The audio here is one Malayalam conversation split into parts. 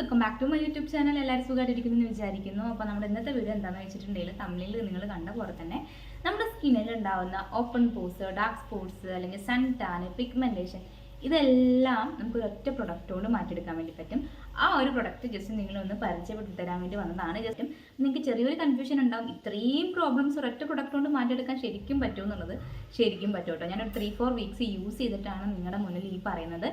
Welcome back to my YouTube channel. എല്ലാവരും സുഖമായിട്ടിരിക്കുന്നു എന്ന് വിചാരിക്കുന്നു. അപ്പോൾ നമ്മുടെ ഇന്നത്തെ വീഡിയോ എന്താണെന്ന് വെച്ചിട്ടുണ്ടെങ്കിൽ തമിഴിൽ നിങ്ങൾ കണ്ട പോലെ തന്നെ നമ്മുടെ സ്കിന്നിൽ ഉണ്ടാവുന്ന ഓപ്പൺ പോസ് ഡാർക്ക് സ്പോട്സ് അല്ലെങ്കിൽ സൺ ടാൻ പിഗ്മെന്റേഷൻ ഇതെല്ലാം നമുക്ക് ഒരൊറ്റ പ്രൊഡക്റ്റ് കൊണ്ട് മാറ്റിയെടുക്കാൻ വേണ്ടി പറ്റും. ആ ഒരു പ്രൊഡക്റ്റ് ജസ്റ്റ് നിങ്ങളൊന്ന് പരിചയപ്പെടുത്തി തരാൻ വേണ്ടി വന്നതാണ്. ജസ്റ്റ് നിങ്ങൾക്ക് ചെറിയൊരു കൺഫ്യൂഷൻ ഉണ്ടാവും. ഇത്രയും പ്രോബ്ലംസ് ഒരൊറ്റ പ്രൊഡക്റ്റ് കൊണ്ട് മാറ്റിയെടുക്കാൻ ശരിക്കും പറ്റും എന്നുള്ളത് ശരിക്കും പറ്റും കേട്ടോ. ഞാനൊരു ത്രീ ഫോർ വീക്സ് യൂസ് ചെയ്തിട്ടാണ് നിങ്ങളുടെ മുന്നിൽ ഈ പറയുന്നത്.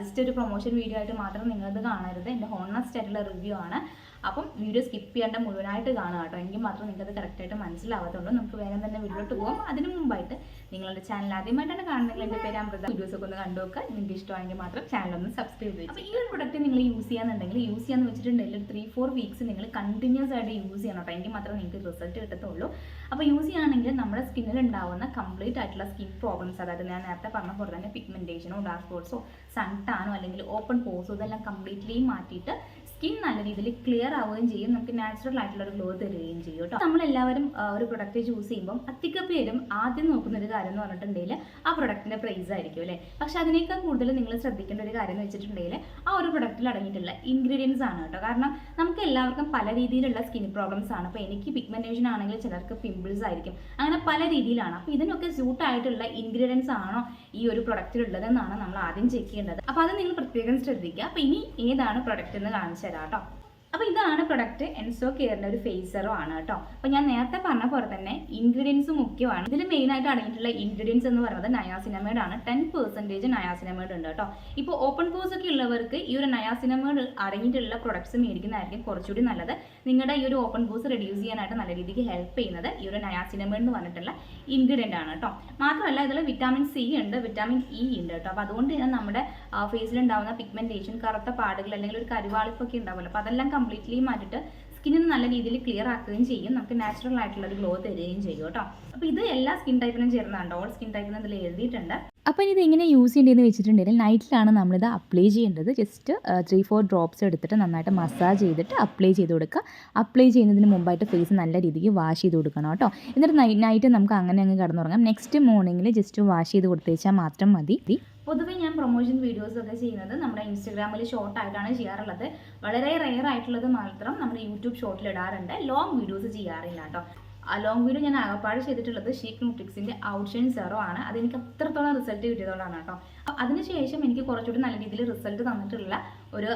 ജസ്റ്റ് ഒരു പ്രൊമോഷൻ വീഡിയോ ആയിട്ട് മാത്രം നിങ്ങളത് കാണരുത്. എന്റെ ഹോണസ്റ്റ് ആയിട്ടുള്ള റിവ്യൂ ആണ്. അപ്പം വീഡിയോ സ്കിപ്പ് ചെയ്യേണ്ട മുഴുവനായിട്ട് കാണുക കേട്ടോ. എങ്കിൽ മാത്രം നിങ്ങൾക്കത് കറക്റ്റായിട്ട് മനസ്സിലാവാത്തതുകൊണ്ട് നമുക്ക് വേഗം തന്നെ വീഡിയോട്ട് പോകാം അതിന് മുമ്പായിട്ട് നിങ്ങളുടെ ചാനൽ ആദ്യമായിട്ടാണ് കാണുന്നെങ്കിൽ എന്റെ പേര് അമൃത. വീഡിയോസ് ഒക്കെ ഒന്ന് കണ്ടു നോക്കുക. നിങ്ങൾക്ക് ഇഷ്ടമാണെങ്കിൽ മാത്രം ചാനൽ ഒന്ന് സബ്സ്ക്രൈബ് ചെയ്യുക അപ്പോൾ ഈ ഒരു പ്രൊഡക്റ്റ് നിങ്ങൾ യൂസ് ചെയ്യാന്നുണ്ടെങ്കിൽ യൂസ് ചെയ്യാന്ന് വെച്ചിട്ടുണ്ടെങ്കിൽ ത്രീ ഫോർ വീക്സ് നിങ്ങൾ കണ്ടിന്യൂസ് ആയിട്ട് യൂസ് ചെയ്യണം കേട്ടോ. എങ്കിൽ മാത്രമേ നിങ്ങൾക്ക് റിസൾട്ട് കിട്ടത്തുള്ളൂ. അപ്പോൾ യൂസ് ചെയ്യുകയാണെങ്കിൽ നമ്മുടെ സ്കിന്നിൽ ഉണ്ടാവുന്ന കംപ്ലീറ്റ് ആയിട്ടുള്ള സ്കിൻ പ്രോബ്ലംസ് അതായത് ഞാൻ നേരത്തെ പറഞ്ഞ പോലെ തന്നെ പിഗ്മെന്റേഷനോ ഡാർക്ക് സ്പോട്ട്സോ സൺ ടാനോ അല്ലെങ്കിൽ ഓപ്പൺ പോസോ ഇതെല്ലാം കംപ്ലീറ്റ്ലി മാറ്റിയിട്ട് സ്കിൻ നല്ല രീതിയിൽ ക്ലിയർ ആവുകയും ചെയ്യും. നമുക്ക് നാച്ചുറൽ ആയിട്ടുള്ള ഒരു ഗ്ലോ തരികയും ചെയ്യും കേട്ടോ. നമ്മളെല്ലാവരും ഒരു പ്രൊഡക്റ്റ് ചൂസ് ചെയ്യുമ്പോൾ അധിക പേരും ആദ്യം നോക്കുന്ന ഒരു കാര്യം എന്ന് പറഞ്ഞിട്ടുണ്ടെങ്കിൽ ആ പ്രൊഡക്റ്റിന്റെ പ്രൈസ് ആയിരിക്കും അല്ലേ? പക്ഷെ അതിനേക്കാൾ കൂടുതൽ നിങ്ങൾ ശ്രദ്ധിക്കേണ്ട ഒരു കാര്യം എന്ന് വെച്ചിട്ടുണ്ടെങ്കിൽ ആ ഒരു പ്രൊഡക്റ്റിൽ അടങ്ങിയിട്ടുള്ള ഇൻഗ്രീഡിയൻസ് ആണ് കേട്ടോ. കാരണം നമുക്ക് എല്ലാവർക്കും പല രീതിയിലുള്ള സ്കിൻ പ്രോബ്ലംസ് ആണ്. അപ്പോൾ എനിക്ക് പിഗ്മെന്റേഷൻ ആണെങ്കിൽ ചിലർക്ക് പിമ്പിൾസ് ആയിരിക്കും. അങ്ങനെ പല രീതിയിലാണ്. അപ്പോൾ ഇതിനൊക്കെ സ്യൂട്ട് ആയിട്ടുള്ള ഇൻഗ്രീഡിയൻസ് ആണോ ഈ ഒരു പ്രൊഡക്റ്റിൽ ഉള്ളതെന്നാണ് നമ്മൾ ആദ്യം ചെക്ക് ചെയ്യേണ്ടത്. അപ്പോൾ അത് നിങ്ങൾ പ്രത്യേകം ശ്രദ്ധിക്കുക. അപ്പോൾ ഇനി ഏതാണ് പ്രൊഡക്റ്റ് എന്ന് കാണിച്ചു തരാം കേട്ടോ അപ്പോൾ ഇതാണ് പ്രൊഡക്റ്റ് എൻസോ കെയറിന്റെ ഒരു ഫേസറോ ആണ് കേട്ടോ അപ്പോൾ ഞാൻ നേരത്തെ പറഞ്ഞ പോലെ തന്നെ ഇൻഗ്രീഡിയൻസ് മുഖ്യമാണ്. ഇതിൽ മെയിനായിട്ട് അടങ്ങിയിട്ടുള്ള ഇൻഗ്രീഡിയൻസ് എന്ന് പറയുന്നത് നയാസിനമേഡ് ആണ്. ടെൻ പെർസെന്റേജ് നയാസിനമേഡ് ഉണ്ട് കേട്ടോ ഇപ്പോൾ ഓപ്പൺ പോസ് ഒക്കെ ഉള്ളവർക്ക് ഈ ഒരു നയാസിനമേഡ് അടങ്ങിയിട്ടുള്ള പ്രൊഡക്ട്സ് മേടിക്കുന്നതായിരിക്കും കുറച്ചുകൂടി നല്ലത്. നിങ്ങളുടെ ഈ ഒരു ഓപ്പൺ പോസ് റെഡ്യൂസ് ചെയ്യാനായിട്ട് നല്ല രീതിക്ക് ഹെൽപ്പ് ചെയ്യുന്നത് ഈ ഒരു നയാസിനമേഡ് എന്ന് പറഞ്ഞിട്ടുള്ള ഇൻഗ്രീഡിയന്റ് ആണ് കേട്ടോ മാത്രമല്ല ഇതിൽ വിറ്റാമിൻ സി ഉണ്ട് വിറ്റാമിൻ ഇ ഉണ്ട് കേട്ടോ അപ്പോൾ അതുകൊണ്ട് തന്നെ നമ്മുടെ ഫേസിലുണ്ടാവുന്ന പിഗ്മെന്റേഷൻ കറുത്ത പാടുകൾ അല്ലെങ്കിൽ ഒരു കരുവാളിപ്പൊക്കെ ഉണ്ടാവുമല്ലോ. അപ്പോൾ അതെല്ലാം കംപ്ലീറ്റ്ലി മാറ്റിയിട്ട് സ്കിന്നിന് നല്ല രീതിയിൽ ക്ലിയർ ആക്കുകയും ചെയ്യും. നമുക്ക് നാച്ചുറൽ ആയിട്ടുള്ള ഒരു ഗ്ലോ തരികയും ചെയ്യും കേട്ടോ. അപ്പോൾ ഇത് എല്ലാ സ്കിൻ ടൈപ്പിനും ചേർന്നതാണ്. ഓൾ സ്കിൻ ടൈപ്പിനും ഇതിൽ എഴുതിയിട്ടുണ്ട്. അപ്പോൾ ഇത് എങ്ങനെ യൂസ് ചെയ്യേണ്ടതെന്ന് വെച്ചിട്ടുണ്ടെങ്കിൽ നൈറ്റിലാണ് നമ്മളിത് അപ്ലൈ ചെയ്യേണ്ടത്. ജസ്റ്റ് ത്രീ ഫോർ ഡ്രോപ്സ് എടുത്തിട്ട് നന്നായിട്ട് മസാജ് ചെയ്തിട്ട് അപ്ലൈ ചെയ്ത് കൊടുക്കുക. അപ്ലൈ ചെയ്യുന്നതിന് മുമ്പായിട്ട് ഫേസ് നല്ല രീതിക്ക് വാഷ് ചെയ്ത് കൊടുക്കണം കേട്ടോ. എന്നിട്ട് നൈറ്റ് നമുക്ക് അങ്ങനെ അങ്ങ് കിടന്നുറങ്ങാം. നെക്സ്റ്റ് മോർണിംഗിൽ ജസ്റ്റ് വാഷ് ചെയ്ത് കൊടുത്തേച്ചാൽ മാത്രം മതി. പൊതുവേ ഞാൻ പ്രൊമോഷൻ വീഡിയോസ് ഒക്കെ ചെയ്യുന്നത് നമ്മുടെ ഇൻസ്റ്റഗ്രാമിൽ ഷോർട്ടായിട്ടാണ് ചെയ്യാറുള്ളത്. വളരെ റെയർ ആയിട്ടുള്ളത് മാത്രം നമ്മുടെ യൂട്യൂബ് ഷോർട്ടിൽ ഇടാറുണ്ട്. ലോങ് വീഡിയോസ് ചെയ്യാറില്ല കേട്ടോ. ലോങ് വീഡിയോ ഞാൻ ആകപ്പാട് ചെയ്തിട്ടുള്ളത് ഷീക്ക് ന്യൂട്രിക്സിന്റെ ഔട്ട്ഷൈൻ സെറോ ആണ്. അതെനിക്ക് അത്രത്തോളം റിസൾട്ട് കിട്ടിയതുകൊണ്ടാണ് കേട്ടോ. അപ്പോൾ അതിനുശേഷം എനിക്ക് കുറച്ചുകൂടി നല്ല രീതിയിൽ റിസൾട്ട് തന്നിട്ടുള്ള ഒരു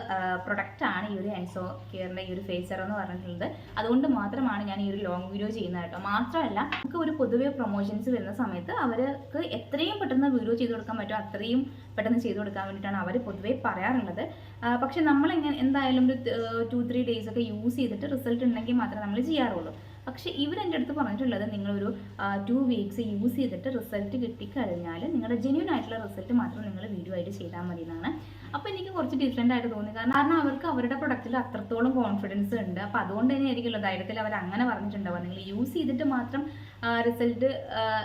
പ്രൊഡക്റ്റ് ആണ് ഈ ഒരു എൻസോ കെയറിന്റെ ഈ ഒരു ഫേസ് സെറോ എന്ന് പറഞ്ഞിട്ടുള്ളത്. അതുകൊണ്ട് മാത്രമാണ് ഞാൻ ഈ ഒരു ലോങ് വീഡിയോ ചെയ്യുന്നത് കേട്ടോ. മാത്രമല്ല നമുക്ക് ഒരു പൊതുവെ പ്രൊമോഷൻസ് വരുന്ന സമയത്ത് അവർക്ക് എത്രയും പെട്ടെന്ന് വീഡിയോ ചെയ്ത് കൊടുക്കാൻ പറ്റുമോ അത്രയും പെട്ടെന്ന് ചെയ്ത് കൊടുക്കാൻ വേണ്ടിയിട്ടാണ് അവർ പൊതുവേ പറയാറുള്ളത്. പക്ഷെ നമ്മൾ എങ്ങനെ എന്തായാലും ഒരു ടു ത്രീ ഡേയ്സ് ഒക്കെ യൂസ് ചെയ്തിട്ട് റിസൾട്ട് ഉണ്ടെങ്കിൽ മാത്രമേ നമ്മൾ ചെയ്യാറുള്ളൂ. പക്ഷേ ഇവരെന്റെ അടുത്ത് പറഞ്ഞിട്ടുള്ളത് നിങ്ങളൊരു ടു വീക്സ് യൂസ് ചെയ്തിട്ട് റിസൾട്ട് കിട്ടിക്കഴിഞ്ഞാൽ നിങ്ങളുടെ ജെന്യൂൻ ആയിട്ടുള്ള റിസൾട്ട് മാത്രം നിങ്ങൾ വീഡിയോ ആയിട്ട് ചെയ്താൽ മതി എന്നാണ് അപ്പോൾ എനിക്ക് കുറച്ച് ഡിഫറെന്റ് ആയിട്ട് തോന്നി. കാരണം കാരണം അവർക്ക് അവരുടെ പ്രൊഡക്റ്റിൽ അത്രത്തോളം കോൺഫിഡൻസ് ഉണ്ട്. അപ്പോൾ അതുകൊണ്ട് തന്നെ ആയിരിക്കുമല്ലോ ധൈര്യത്തിൽ അവർ അങ്ങനെ പറഞ്ഞിട്ടുണ്ടാവുക. നിങ്ങൾ യൂസ് ചെയ്തിട്ട് മാത്രം റിസൾട്ട്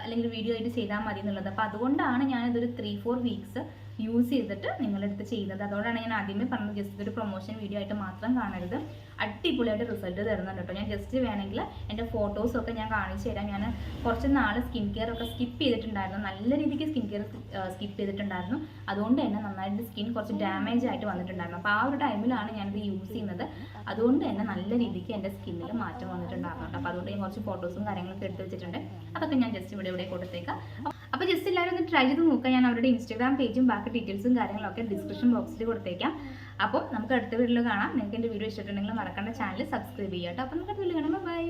അല്ലെങ്കിൽ വീഡിയോ ആയിട്ട് ചെയ്താൽ മതി എന്നുള്ളത്. അപ്പോൾ അതുകൊണ്ടാണ് ഞാനിതൊരു ത്രീ ഫോർ വീക്സ് യൂസ് ചെയ്തിട്ട് നിങ്ങളെടുത്ത് ചെയ്തത്. അതുകൊണ്ടാണ് ഞാൻ ആദ്യമേ പറഞ്ഞത് ജസ്റ്റ് ഒരു പ്രൊമോഷൻ വീഡിയോ ആയിട്ട് മാത്രം കാണരുത്. അടിപൊളിയായിട്ട് റിസൾട്ട് തരുന്നുണ്ട് കേട്ടോ. ഞാൻ ജസ്റ്റ് വേണമെങ്കിൽ എന്റെ ഫോട്ടോസൊക്കെ ഞാൻ കാണിച്ചു തരാം. ഞാൻ കുറച്ച് നാൾ സ്കിൻ കെയർ ഒക്കെ സ്കിപ്പ് ചെയ്തിട്ടുണ്ടായിരുന്നു. നല്ല രീതിക്ക് സ്കിൻ കെയർ സ്കിപ്പ് ചെയ്തിട്ടുണ്ടായിരുന്നു. അതുകൊണ്ട് തന്നെ നന്നായിട്ട് സ്കിൻ കുറച്ച് ഡാമേജ് ആയിട്ട് വന്നിട്ടുണ്ടായിരുന്നു. അപ്പോൾ ആ ഒരു ടൈമിലാണ് ഞാനിത് യൂസ് ചെയ്യുന്നത്. അതുകൊണ്ട് തന്നെ നല്ല രീതിക്ക് എന്റെ സ്കിന്നിൽ മാറ്റം വന്നിട്ടുണ്ടായിരുന്നു കേട്ടോ. അപ്പോൾ അതുകൊണ്ട് ഞാൻ കുറച്ച് ഫോട്ടോസും കാര്യങ്ങളൊക്കെ എടുത്ത് വെച്ചിട്ടുണ്ട്. അതൊക്കെ ഞാൻ ജസ്റ്റ് ഇവിടെ ഇവിടെ കൊടുത്തേക്കാം. അപ്പോൾ ജസ്റ്റ് എല്ലാവരും ഒന്ന് ട്രൈ ചെയ്ത് നോക്കുക. ഞാൻ അവരുടെ ഇൻസ്റ്റാഗ്രാം പേജും ബാക്കി ഡീറ്റെയിൽസും കാര്യങ്ങളൊക്കെ ഡിസ്ക്രിപ്ഷൻ ബോക്സിൽ കൊടുത്തേക്കാം. അപ്പോൾ നമുക്ക് അടുത്ത വീഡിയോയിൽ കാണാം. നിങ്ങൾക്ക് എന്റെ വീഡിയോ ഇഷ്ടപ്പെട്ടുണ്ടെങ്കിൽ മറക്കേണ്ട. ചാനൽ സബ്സ്ക്രൈബ് ചെയ്യാം കേട്ടോ. അപ്പോൾ നമുക്ക് അടുത്ത വീഡിയോ കാണാം. ബൈ